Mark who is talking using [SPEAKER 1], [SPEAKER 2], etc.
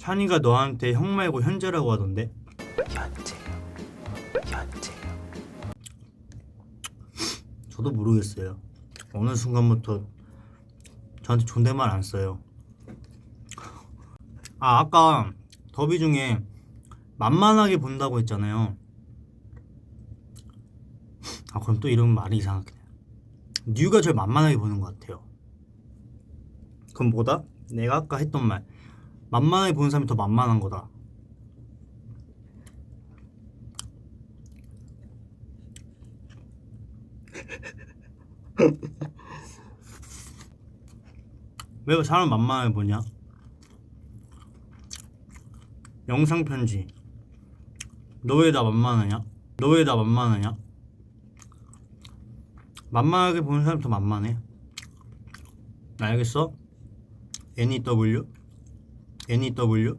[SPEAKER 1] 찬이가 너한테 형 말고 현재라고 하던데?
[SPEAKER 2] 현재요. 현재요.
[SPEAKER 1] 저도 모르겠어요. 어느 순간부터 저한테 존댓말 안 써요. 아 아까 더비 중에 만만하게 본다고 했잖아요. 아 그럼 또 이러면 말이 이상하게 뉴가 절 만만하게 보는 것 같아요. 그럼 뭐다? 내가 아까 했던 말 만만하게 보는 사람이 더 만만한 거다 왜 사람 만만하게 보냐? 영상 편지 너 왜 나 만만하냐? 너 왜 나 만만하냐? 만만하게 보는 사람 더 만만해 알겠어? NEW NEW